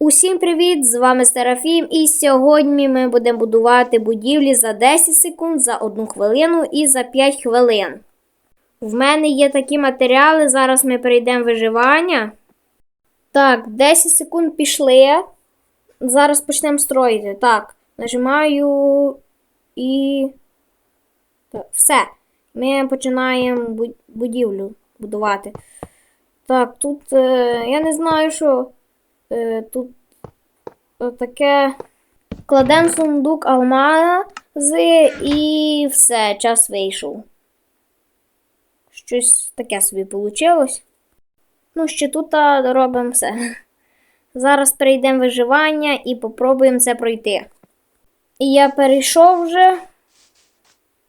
Усім привіт! З вами Серафім, і сьогодні ми будемо будувати будівлі за 10 секунд, за 1 хвилину і за 5 хвилин. В мене є такі матеріали, зараз ми перейдемо виживання. Так, 10 секунд пішли. Зараз почнемо строїти. Так, нажимаю і. Так, все. Ми починаємо будівлю будувати. Так, тут е, я не знаю, що. Е, тут таке. Кладемо сундук алмази і все, час вийшов. Щось таке собі вийшло. Ну, ще тут робимо все. Зараз перейдемо виживання і попробуємо це пройти. І я перейшов вже.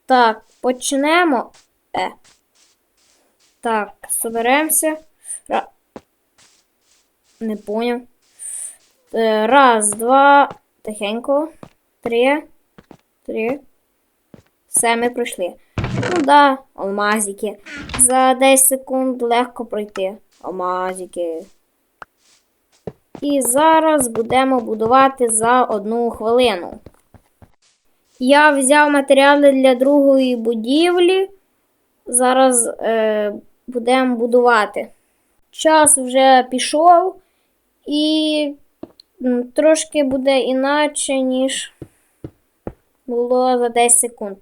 Так, почнемо. Е. Так, соберемося. Не поняв. Е, Раз, два. Тихенько. Три. Три. Все, ми пройшли. Ну да, алмазики. За 10 секунд легко пройти. Алмазики. І зараз будемо будувати за одну хвилину. Я взяв матеріали для другої будівлі. Зараз е, будемо будувати. Час вже пішов, і трошки буде іначе, ніж було за 10 секунд.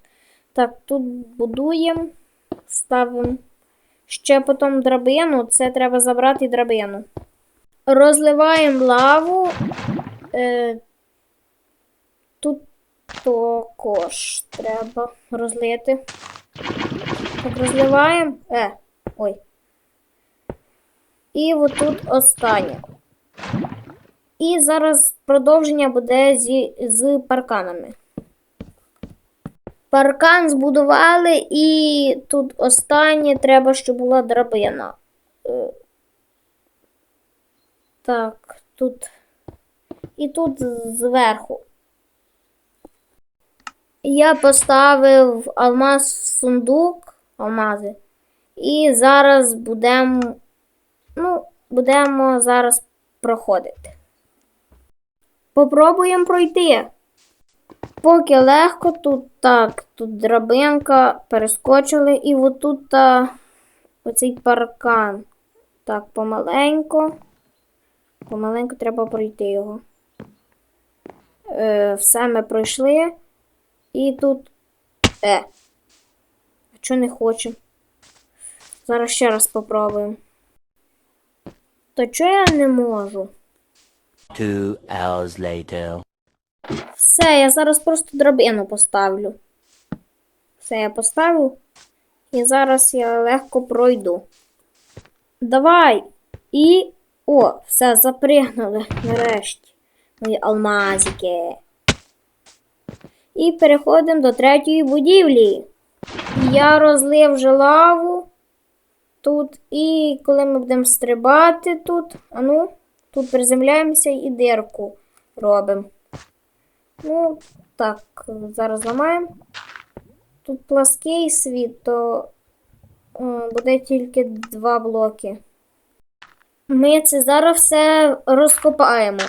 Так, тут будуємо, ставимо ще потім драбину. Це треба забрати драбину. Розливаємо лаву. Е, тут також треба розлити. Так, розливаємо. Е, ой. І отут останнє. І зараз продовження буде зі, з парканами. Паркан збудували, і тут останнє треба, щоб була драбина. Е, Так, тут. І тут зверху. Я поставив алмаз в сундук, алмази. І зараз будемо. Ну, будемо зараз проходити. Попробуємо пройти. Поки легко, тут так, тут драбинка, перескочили, і отут та, оцей паркан. Так, помаленько. Помаленько треба пройти його. Е, все ми пройшли. І тут. Е. А чого не хоче? Зараз ще раз попробуємо. То чого я не можу? Two hours later. Все, я зараз просто драбину поставлю. Все, я поставив. І зараз я легко пройду. Давай! І. О, все, запригнули нарешті. Мої алмазики. І переходимо до третьої будівлі. Я розлив вже лаву тут. І коли ми будемо стрибати тут, а ну, тут приземляємося і дирку робимо. Ну, так, зараз ламаємо. Тут плаский світ, то е, буде тільки два блоки. Ми це зараз все розкопаємо.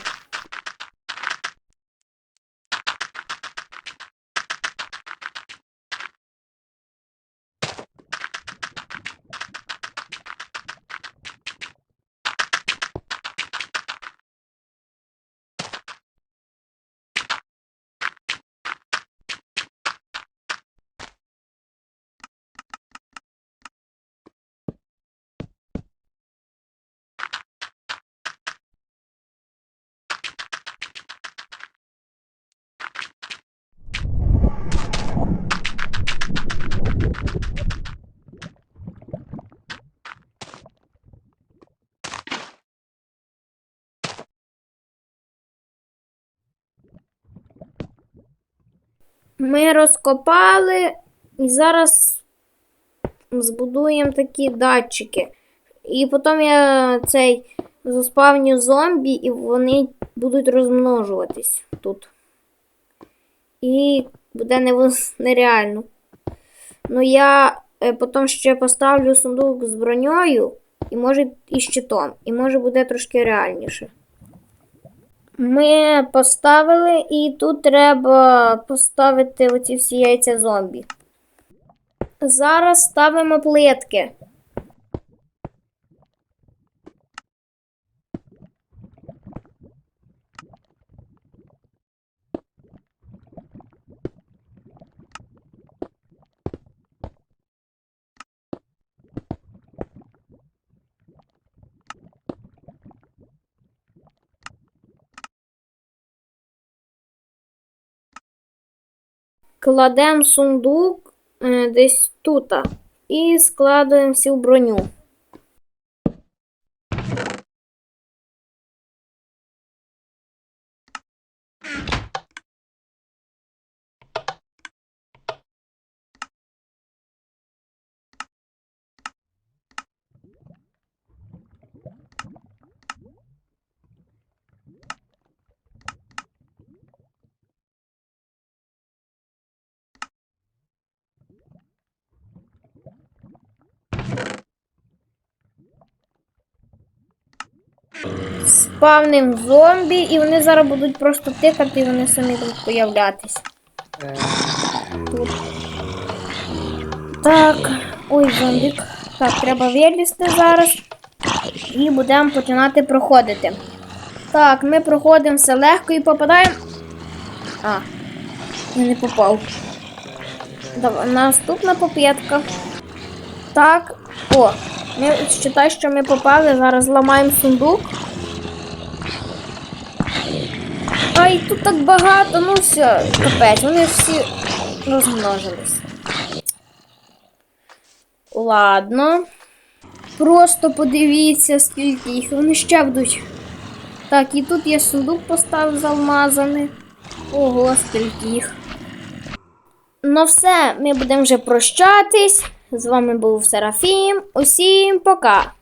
Ми розкопали і зараз збудуємо такі датчики. І потім я цей заспавню зомбі, і вони будуть розмножуватись тут. І буде нереально. Ну я е, потім ще поставлю сундук з броньою, і може і щитом. І може буде трошки реальніше. Ми поставили, і тут треба поставити оці всі яйця зомбі. Зараз ставимо плитки. Кладемо сундук е, десь тут і складуємо всю броню. Спавним зомбі, і вони зараз будуть просто тикати, і вони самі будуть появлятись. Тут. Так, ой, зомбік. Так, треба вилізти зараз. І будемо починати проходити. Так, ми проходимо все легко і попадаємо. А, не попав. Давай, наступна поп'ятка. Так, о, ми считай, що ми попали. Зараз ламаємо сундук. Ай, тут так багато, ну все, капець, вони всі розмножились. Ладно. Просто подивіться, скільки їх. Вони ще будуть. Так, і тут я сундук поставив з. Ого, скільки їх. Ну все, ми будемо вже прощатись. З вами був Серафім. Усім пока!